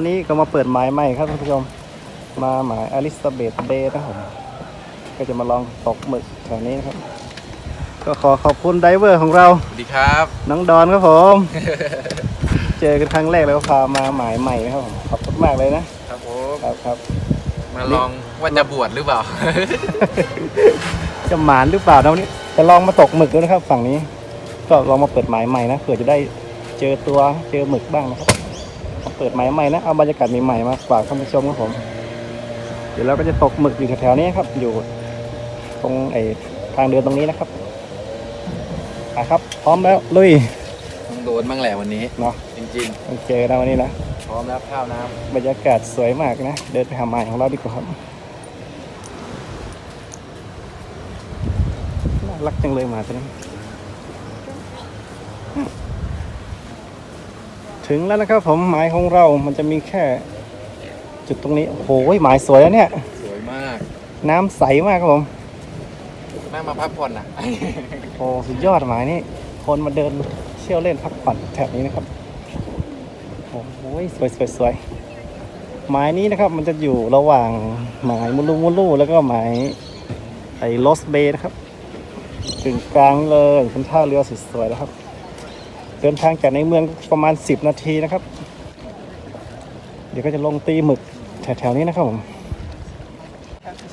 ตอนนี้ก็มาเปิดหมายใหม่ครับท่านผู้ชม มาหมายอลิซาเบธเบย์นะครับผมก็จะมาลองตกหมึกแถวนี้นะครับ ก็ขอขอบคุณไดเวอร์ของเรา สวัสดีครับ น้องดอนครับผม เจอกันครั้งแรกแล้วก็พามาหมายใหม่นะครับผมขอบคุณมากเลยนะครับผมครับครับ มาลองว่าจะบวชหรือเปล่า จะหมานหรือเปล่านะวันนี้จะลองมาตกหมึกดูนะครับ ฝั่งนี้ ก็ลองมาเปิดหมายใหม่นะเผื่อจะได้เจอตัวเจอหมึกบ้างนะครับมา เปิดหมายใหม่นะ เอาบรรยากาศใหม่ๆมาฝากท่านผู้ชมครับผม เดี๋ยวเราก็จะตกหมึกอยู่แถวๆนี้ครับ อยู่ตรงไอ้ทางเดินตรงนี้นะครับอะครับ พร้อมแล้วลุยต้องโดนบ้างแหละวันนี้ เนาะจริงต้องเจอนะวันนี้นะ ๆ พร้อมแล้วข้าวน้บรรยากาศสวยมากนะ เดินไปหาหมายของเราดีกว่าครับน่ารักจังเลยหมาตัวนี้ ถึงแล้วนะครับผมหมายของเรา มันจะมีแค่ จุดตรงนี้ โอ้โหหมายสวยแล้วเนี่ยำสวยมากน้ำใสมากครับผม นั่งมาพักผ่อนนะ โอ้สุดยอดหมายนี่คนมาเดินเที่ยวเล่นพักผ่อนแถบนี้นะครับ โอ้โหสวยสวยสวยหมายนี้นะครับมันจะอยู่ระหว่างหมายมุลูมุลูแล้วก็หมายไอ้ลอสเบย์นะครับถึงกลางเลยเป็นท่าเรือสุดสวยแล้วครับ เดินทางจากในเมืองประมาณ 10 นาทีนะครับ เดี๋ยวก็จะลงตีหมึกแถวๆนี้นะครับผม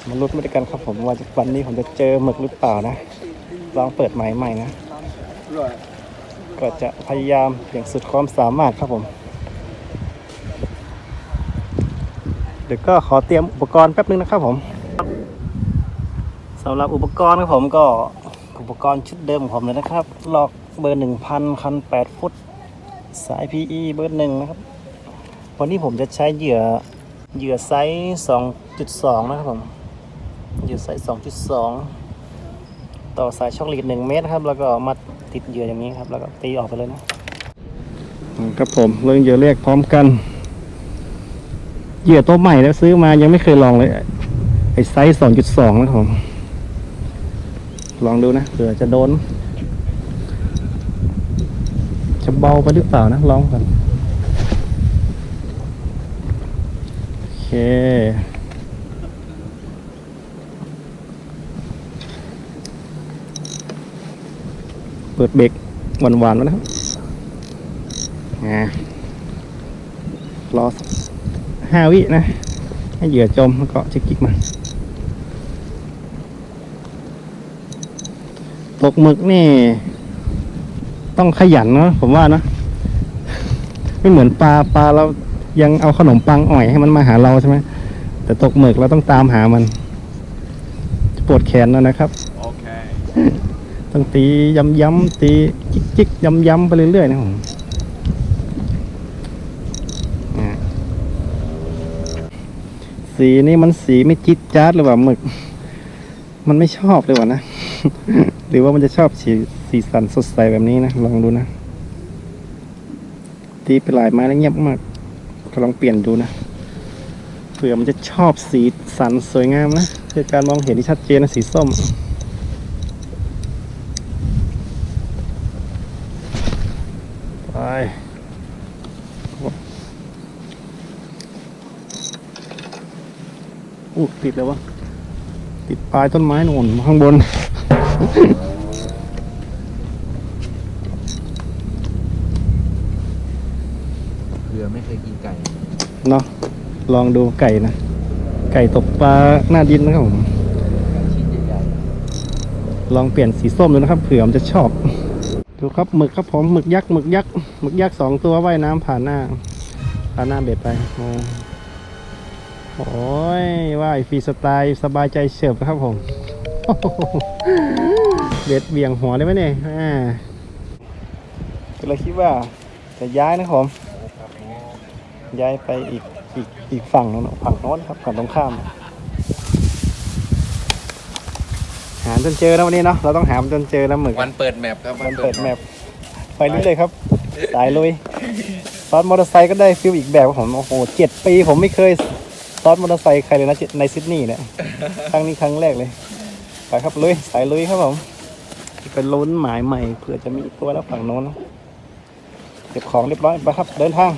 มาลุ้นไปด้วยกันครับผมว่าวันนี้ผมจะเจอหมึกหรือเปล่านะลองเปิดหมายใหม่นะก็จะพยายามอย่างสุดความสามารถครับผม เดี๋ยวก็ขอเตรียมอุปกรณ์แป๊บนึงนะครับผมสำหรับอุปกรณ์ครับผมก็อุปกรณ์ชุดเดิมของผมเลยนะครับลอก เบอร์หนึ่งพันคันแปดฟุต สาย PE เบอร์หนึ่งนะครับ วันนี้ผมจะใช้เหยื่อเหยื่อไซส์สองจุดสองนะครับผมเหยื่อไซส์สองจุดสองต่อสายช่องลีดหนึ่งเมตรครับ แล้วก็มาติดเหยื่ออย่างนี้ครับ แล้วก็ตีออกไปเลยนะครับผมเรื่องเหยื่อเรียกพร้อมกัน เหยื่อตัวใหม่แล้วซื้อมายังไม่เคยลองเลย ไอ้ไซส์สองจุดสองนะครับผมลองดูนะเผื่อจะโดน จะเบาไปหรือเปล่านะลองก่อนโอเคเปิดเบรกหวานๆไว้วนะครับอ่ารอห้าวินะ ให้เหยื่อจมแล้วก็จะกิกมาตกหมึกนี่ ต้องขยันเนาะผมว่านะไม่เหมือนปลาปลาเรายังเอาขนมปังอ่อยให้มันมาหาเราใช่ไหมแต่ตกหมึกเราต้องตามหามันจะปวดแขนแล้วนะครับโอเคต้องตีย้ำย้ำๆตีจิกจิกย้ำย้ำๆไปเรื่อยๆนะผมอ่าสีนี่มันสีไม่จิ๊ดจ๊าดหรือว่าหมึก มันไม่ชอบเลยว่ะนะ หรือว่ามันจะชอบสี สีสันสดใสแบบนี้นะ ลองดูนะตีไปหลายไม้แล้วเงียบมากก็ลองเปลี่ยนดูนะเผื่อมันจะชอบสีสันสวยงามนะเพื่อการมองเห็นที่ชัดเจนนะสีส้มไปอู้ติดเลยวะติดปลายต้นไม้โน่นข้างบน เรือไม่เคยกินไก่เนาะลองดูไก่นะ ไก่ตกปลาหน้าดินนะครับผมชิ้นใหญ่ลองเปลี่ยนสีส้มดูนะครับเผื่อมันจะชอบ ดูครับหมึกครับผมหมึกยักษ์หมึกยักษ์หมึกยักษ์สองตัวว่ายน้ำผ่านหน้า ผ่านหน้าเบ็ดไปโอ้โอ้ยว่ายฟรีสไตล์สบายใจเฉิบนะครับผมเบ็ดเบี่ยงหัวได้ไหมเนี่ยอ่าก็เลยคิดว่าจะย้ายนะครับผม ย้ายไปอีกอีกอีกฝั่งนึงนะฝั่งโน้นครับฝั่งตรงข้าม หาจนเจอนะวันนี้เนาะเราต้องหามันจนเจอนะหมึกวันเปิดแมปครับมันเปิดแมปไปเรื่อยๆครับ สายลุยซ้อนมอเตอร์ไซค์ก็ได้ฟิลอีกแบบครับผมโอ้โหเจ็ดปีผมไม่เคยซ้อนมอเตอร์ไซค์ใครเลยนะในซิดนีย์เนี่ยครั้งนี้ครั้งแรกเลยไปครับลุยสายลุยครับผมเป็นลุ้นหมายใหม่เผื่อจะมีตัวแล้วฝั่งโน้นนะเก็บของเรียบร้อยไปครับเดินทาง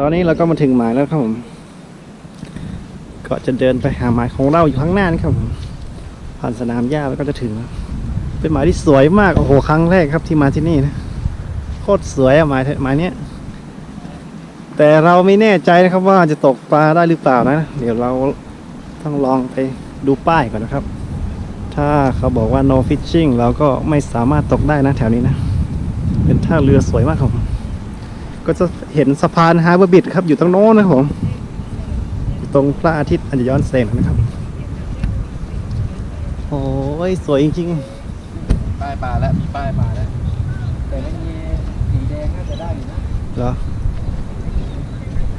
ตอนนี้เราก็มาถึงหมายแล้วครับผม ก็จะเดินไปหาหมายของเราอยู่ข้างหน้านี่ครับผมผ่านสนามหญ้าแล้วก็จะถึง เป็นหมายที่สวยมากโอ้โหครั้งแรกครับที่มาที่นี่นะโคตรสวยอะหมายหมายเนี้ยแต่เราไม่แน่ใจนะครับว่าจะตกปลาได้หรือเปล่านะ เดี๋ยวเราต้องลองไปดูป้ายก่อนนะครับ ถ้าเขาบอกว่า no fishing เราก็ไม่สามารถตกได้นะแถวนี้นะ เป็นท่าเรือสวยมากครับ ก็จะเห็นสะพานฮาร์เบอร์บิดครับอยู่ตรงโน้นนะครับผมอยู่ตรงพระอาทิตย์อันจะย้อนแสงนะครับโอ้ยสวยจริงป้ายปลาแล้วมีป้ายปลาแล้วแต่ไม่มีสีแดงน่าจะได้อยู่นะๆเหรอ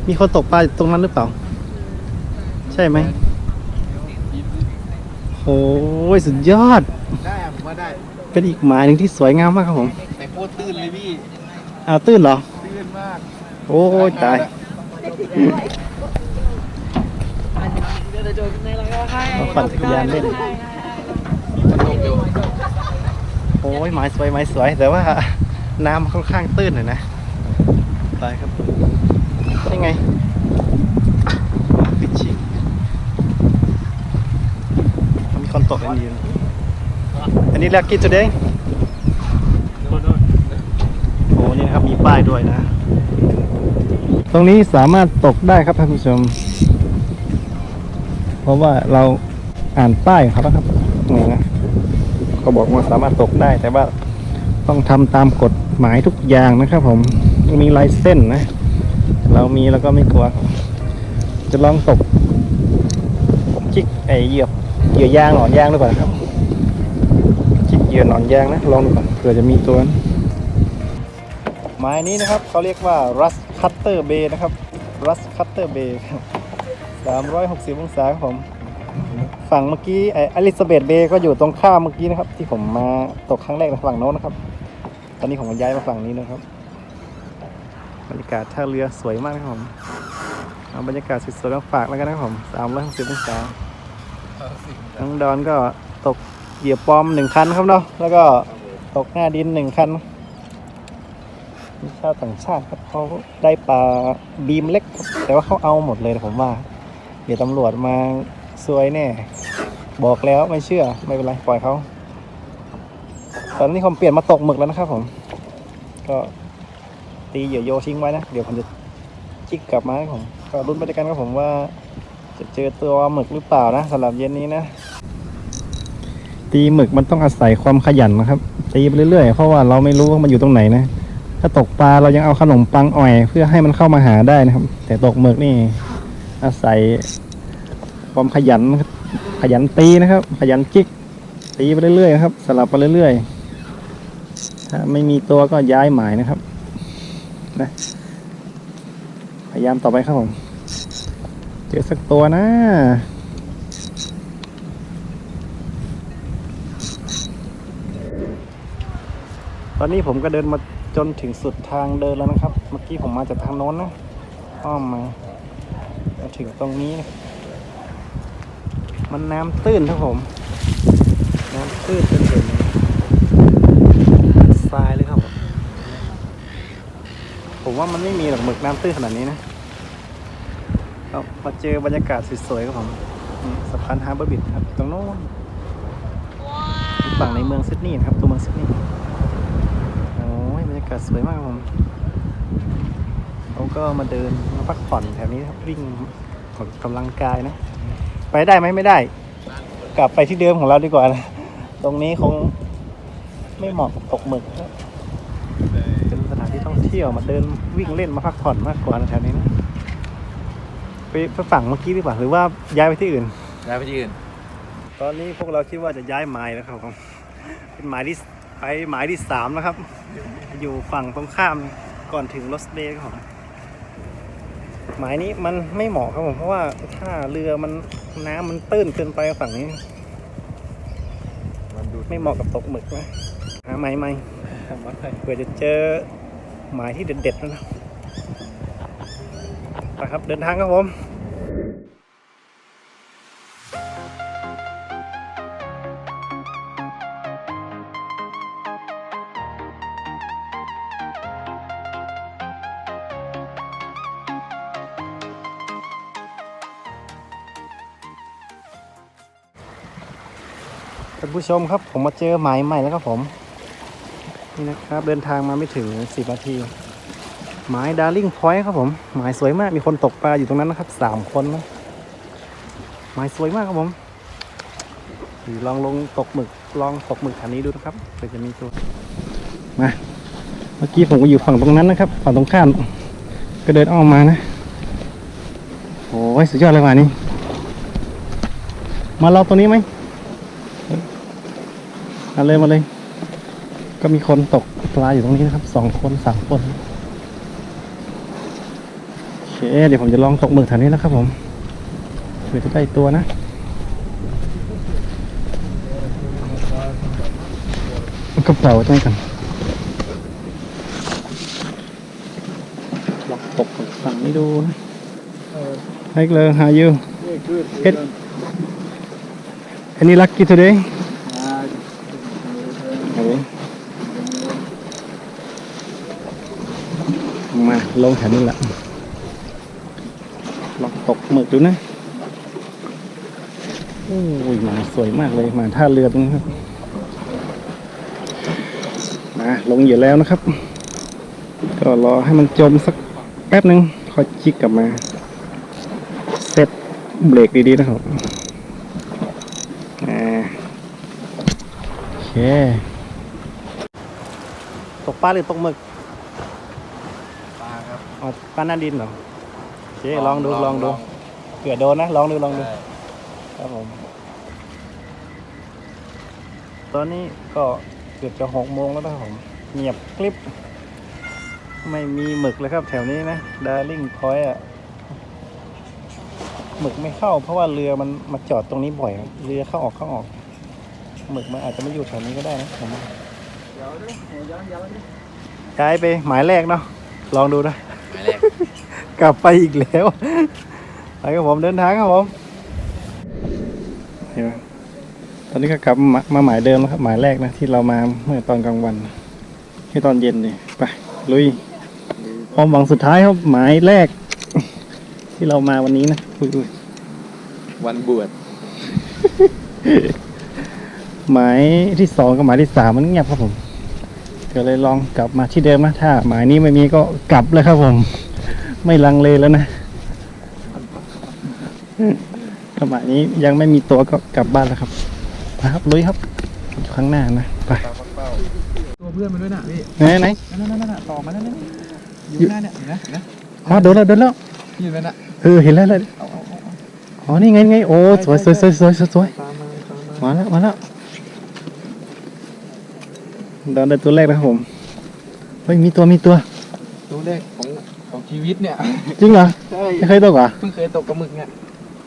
มีคนตกปลาอยู่ตรงนั้นหรือเปล่า ใช่ไหมโอ้ยสุดยอด ได้อะผมว่าได้ เป็นอีกหมายหนึ่งที่สวยงามมากครับผมแต่โคตรตื้นเลยพี่อ้าวตื้นเหรอตื้นมาก โอ้ยตายเราปั่นจักรยานเล่น โอ้ยไม้สวยไม้สวย แต่ว่าน้ำค่อนข้างตื้นหน่อยนะไปครับนี่ไงปิดชิงมีคนตกกันอยู่อันนี้ lucky today โอ้นี่นะครับมีป้ายด้วยนะ ตรงนี้สามารถตกได้ครับท่านผู้ชม เพราะว่าเราอ่านป้ายของเขาแล้วครับนี่นะก็บอกว่าสามารถตกได้แต่ว่าต้องทำตามกฎหมายทุกอย่างนะครับ ผมมีลายเส้นนะ เรามีแล้วก็ไม่กลัว จะลองตกจิกไอเหยียบเหยื่อยางหนอนยางหรือเปล่าครับจิกเหยื่อหนอนยางนะลองดูก่อนเผื่อจะมีตัวนะ ไม้นี้นะครับเขาเรียกว่า rust cutter bay นะครับ rust cutter bay ครับ360 องศาครับผมฝั่งเมื่อกี้ไออลิซาเบธเบย์ก็อยู่ตรงข้ามเมื่อกี้นะครับ ที่ผมมาตกครั้งแรกในฝั่งโน้นนะครับ ตอนนี้ผมย้ายมาฝั่งนี้นะครับบรรยากาศท่าเรือสวยมากนะครับผมเอาบรรยากาศสวยๆมาฝากแล้วกันนะครับผมสามร้อยหกสิบองศาน้องดอนก็ตกเหยียบปอมหนึ่งคันครับเนาะแล้วก็ตกหน้าดินหนึ่งคัน ชาวต่างชาติครับเขาได้ปลาบีมเล็กครับแต่ว่าเขาเอาหมดเลยนะผมว่า เดี๋ยวตำรวจมาซวยแน่ บอกแล้วไม่เชื่อไม่เป็นไรปล่อยเขาตอนนี้ผมเปลี่ยนมาตกหมึกแล้วนะครับผม ก็ตีเหยื่อโยทิ้งไว้นะ เดี๋ยวผมจะจิกกลับมาให้ผมก็รุ้นไปด้วยกันครับผมว่า จะเจอตัวหมึกหรือเปล่านะสำหรับเย็นนี้นะตีหมึกมันต้องอาศัยความขยันนะครับ ตีไปเรื่อยๆ เพราะว่าเราไม่รู้ว่ามันอยู่ตรงไหนนะ ถ้าตกปลาเรายังเอาขนมปังอ่อย เพื่อให้มันเข้ามาหาได้นะครับ แต่ตกหมึกนี่ อาศัยความขยันขยันตีนะครับ ขยันจิกตีไปเรื่อยๆนะครับ สลับไปเรื่อยๆถ้าไม่มีตัวก็ย้ายหมายนะครับนะพยายามต่อไปครับผมเจอสักตัวนะตอนนี้ผมก็เดินมา จนถึงสุดทางเดินแล้วนะครับ เมื่อกี้ผมมาจากทางโน้นนะ อ้อมมามาถึงตรงนี้นะมันน้ำตื้นครับผม น้ำตื้นเป็นเห็นทรายเลยครับผมผมว่ามันไม่มีหรอกหมึกน้ำตื้นขนาดนี้นะเรามาเจอบรรยากาศสวยๆครับผมสะพานฮาร์เบอร์บิดครับตรงโน้นฝั่งในเมืองซิดนีย์ครับตัวเมืองซิดนีย์ากาศสวยมากครับผมเขาก็มาเดินมาพักผ่อนแถวนี้ครับวิ่งออกกำลังกายนะ ไปได้ไหมไม่ได้ กลับไปที่เดิมของเราดีกว่านะ ตรงนี้คงไม่เหมาะกับตกหมึกนะเป็นสถานที่ท่องเที่ยวมาเดินวิ่งเล่นมาพักผ่อนมากกว่านะแถวนี้นะไปไปฝั่งเมื่อกี้ดีกว่าหรือว่าย้ายไปที่อื่นได้ไปที่อื่น ตอนนี้พวกเราคิดว่าจะย้ายหมายแล้วครับผมเป็นหมายที่ ไปหมายที่สามแล้วครับ อยู่ฝั่งตรงข้ามก่อนถึงลอสเดย์ครับผมหมายนี้มันไม่เหมาะครับผมเพราะว่าถ้าเรือมันน้ำมันตื้นเกินไปฝั่งนี้ มันดูไม่เหมาะกับตกหมึกนะหาไม้ไหมเผื่อจะเจอหมายที่เด็ดๆแล้วนะครับเดินทางครับผม ท่านผู้ชมครับผมมาเจอหมายใหม่แล้วครับผม นี่นะครับเดินทางมาไม่ถึงสิบนาที หมายดาร์ลิงพอยต์ครับผม หมายสวยมากมีคนตกปลาอยู่ตรงนั้นนะครับสามคนนะหมายสวยมากครับผมลองลงตกหมึกลองตกหมึกแถวนี้ดูนะครับเผื่อจะมีตัวมาเมื่อกี้ผมก็อยู่ฝั่งตรงนั้นนะครับฝั่งตรงข้ามก็เดินอ้อมมานะโอ้ยสุดยอดเลยว่ะนี่มาเราตัวนี้ไหม มาเลยมาเลย ก็มีคนตกปลาอยู่ตรงนี้นะครับสองคนสามคนโอเคเดี๋ยวผมจะลองตกหมึกแถวนี้นะครับผมเผื่อจะได้ตัวนะกระเป๋าตรงนี้กันลองตกฝั่งนี้ดูนะให้เลย how you It any lucky today เอาไว้มา ลงแถวนี้ละลองตกหมึกดูนะโอ้ยหมาสวยมากเลยหมาท่าเรือตรงนี้ครับมาลงเหยื่อแล้วนะครับ ก็รอให้มันจมสักแป๊บหนึ่งค่อยจิกกลับมาเซตเบรกดีๆนะครับอ่าโอเค ตกปลาหรือตกหมึก อ๋อปลาหน้าดินเหรอโอเคลองดูลองดูเผื่อโดนนะลองดูลองดูครับผม ตอนนี้ก็เกือบจะหกโมงแล้วนะครับผมเงียบกริบไม่มีหมึกเลยครับ แถวนี้นะดาร์ลิงพอยอะหมึกไม่เข้า เพราะว่าเรือมันมาจอดตรงนี้บ่อยครับเรือเข้าออกเข้าออก หมึกมันอาจจะไม่อยู่แถวนี้ก็ได้นะผมว่าเดี๋ยวดิเดี๋ยวเดี๋ยวดิย้ายไปหมายแรกเนาะ ลองดูนะ หมายแรก กลับไปอีกแล้ว ไปครับผมเดินทางครับผมเห็นไหมตอนนี้ก็กลับมามาหมายเดิมแล้วครับ หมายแรกนะที่เรามาเมื่อตอนกลางวัน ที่ตอนเย็นนี่ไปลุยความหวังสุดท้ายครับหมายแรก ที่เรามาวันนี้นะอุ้ยอุ้ยวันบวชหมายที่สองกับหมายที่สามมันเงียบครับผม ก็เลยลองกลับมาที่เดิมนะถ้าหมายนี้ไม่มีก็กลับเลยครับผม ไม่ลังเลแล้วนะถ้าหมายนี้ยังไม่มีตัวก็กลับบ้านแล้วครับนะครับลุยครับอยู่ข้างหน้านะไปปลาปักเป้าตัวเพื่อนมันด้วยน่ะพี่ไหนไหนนั่นนั่นนั่นต่อมานั่นนั่นอยู่หน้าเนี่ยเห็นไหมเห็นไหมอ๋อโดนแล้วโดนแล้วอยู่นั่นน่ะเออเห็นแล้วเลยเอาเอาเอาเอาอ๋อนี่ไงนี่ไงโอ้สวยสวยสวยสวยสวยสวยตามมาตามมามาแล้วมาแล้ว โดนได้ตัวแรกนะครับผม เฮ้ย มีตัวมีตัว ตัวแรกของของชีวิตเนี่ย จริงเหรอ ใช่ไม่เคยตกเหรอ เพิ่งเคยตกกับหมึกเนี่ย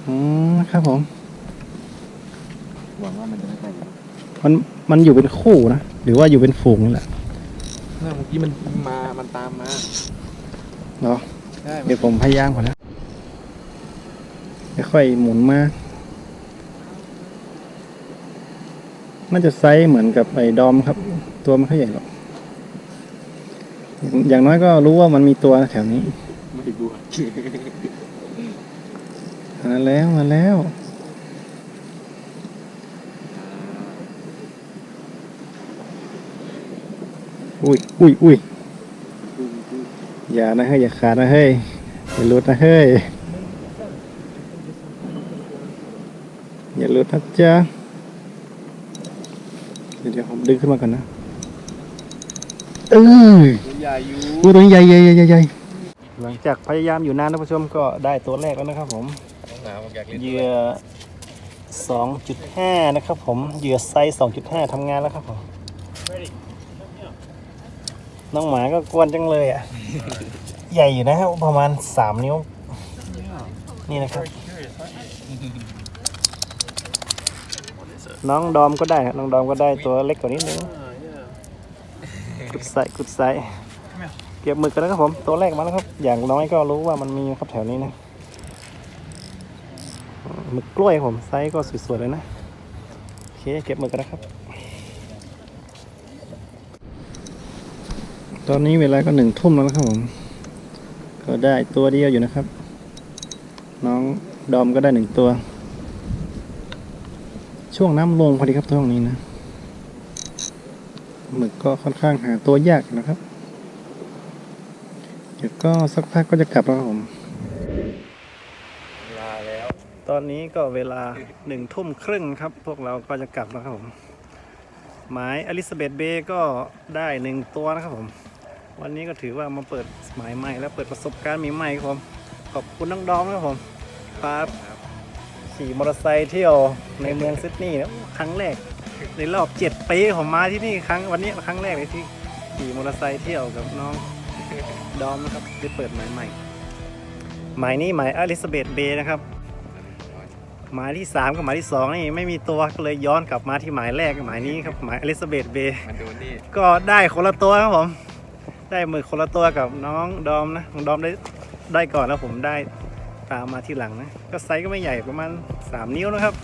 อืมครับผม หวังว่ามันจะไม่ใช่มันมันอยู่เป็นคู่นะ หรือว่าอยู่เป็นฝูงนี่แหละเมื่อกี้มันมา มันตามมาเนาะใช่เดี๋ยวผมพยายามก่อนนะค่อยๆหมุนมา น่าจะไซส์เหมือนกับไอ้ดอมครับ ตัวไม่ค่อยใหญ่หรอก อย่างน้อยก็รู้ว่ามันมีตัวแถวนี้ ไม่บวชมาแล้วมาแล้วอุ้ยอุ้ยอุ้ยอย่านะเฮ้ยอย่าขาดนะเฮ้ยอย่าลุดนะเฮ้ยอย่าลุดนะจ๊ะ เดี๋ยวเดี๋ยวผมดึงขึ้นมาก่อนนะ เออตัวใหญ่อยู่อู้ตัวนี้ใหญ่ใหญ่ใหญ่ใหญ่ใหญ่หลังจากพยายามอยู่นานนะผู้ชมก็ได้ตัวแรกแล้วนะครับผมน้องหนาวอยากเล่นเหยื่อ2.5 นะครับผมเหยื่อไซส์2.5ทำงานแล้วครับผมน้องหมาก็กวนจังเลยอะ ใหญ่อยู่นะครับประมาณ 3 นิ้ว นี่นะครับ น้องดอมก็ได้ครับน้องดอมก็ได้ตัวเล็กกว่านี้นึงกุดไซส์กุดไซส์เก็บหมึกกันแล้วครับผมตัวแรกมาแล้วครับ อย่างน้อยก็รู้ว่ามันมีครับแถวนี้นะหมึกกล้วยผมไซส์ก็สวยๆเลยนะโอเคเก็บหมึกกันนะครับ ตอนนี้เวลาก็หนึ่งทุ่มแล้วนะครับผมก็ได้ตัวเดียวอยู่นะครับ น้องดอมก็ได้หนึ่งตัว ช่วงน้ำลงพอดีครับช่วงนี้นะหมึกก็ค่อนข้างหาตัวยากนะครับ เดี๋ยวก็สักพักก็จะกลับแล้วครับผมลาแล้ว ตอนนี้ก็เวลาหนึ่งทุ่มครึ่งครับ พวกเราก็จะกลับแล้วครับผม หมายอลิซาเบธเบย์ก็ได้หนึ่งตัวนะครับผม วันนี้ก็ถือว่ามาเปิดหมายใหม่ แล้วเปิดประสบการณ์ใหม่ๆครับผม ขอบคุณน้องดอมนะครับผมพา ขี่มอเตอร์ไซค์เที่ยวในเมืองซิดนีย์นะครั้งแรกในรอบเจ็ดปีผมมาที่นี่ครั้งวันนี้ครั้งแรกเลยที่ขี่มอเตอร์ไซค์เที่ยวกับน้องดอมนะครับได้เปิดหมายใหม่หมายนี้หมายอลิซาเบธเบย์นะครับหมายที่ 3 กับหมายที่ 2 นี่ไม่มีตัวก็เลยย้อนกลับมาที่หมายแรกหมายนี้ครับหมายอลิซาเบธเบย์มันดูนี่ก็ได้คนละตัวครับผม ได้มือคนละตัวกับน้องดอมนะน้องดอมได้ได้ก่อนแล้วผมได้ ตามมาทีหลังนะ ก็ไซส์ก็ไม่ใหญ่ประมาณ 3 นิ้วนะครับ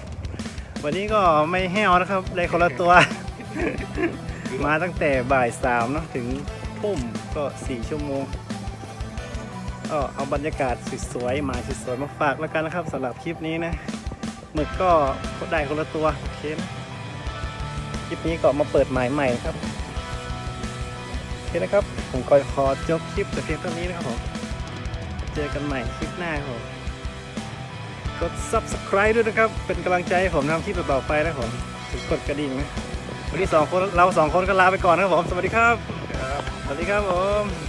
วันนี้ก็ไม่แห้วนะครับได้คนละตัว มาตั้งแต่บ่ายสามเนะถึงทุ่มก็สี่ชั่วโมงก็เอาบรรยากาศสวยๆหมายสวยๆมาฝากแล้วกันนะครับสำหรับคลิปนี้นะหมึกก็ได้คนละตัวโอเคนะคลิปนี้ก็มาเปิดหมายใหม่นะครับโอเคนะครับ ผมก็ขอจบคลิปแต่เพียงเท่านี้นะครับผมเจอกันใหม่คลิปหน้าครับผม กด subscribe ด้วยนะครับ เป็นกำลังใจให้ผมทำคลิปต่อไปนะผมถึงกดกระดิ่งนะวันนี้สองคนเราสองคนก็ลาไปก่อนนะครับผม สวัสดีครับ สวัสดีครับผม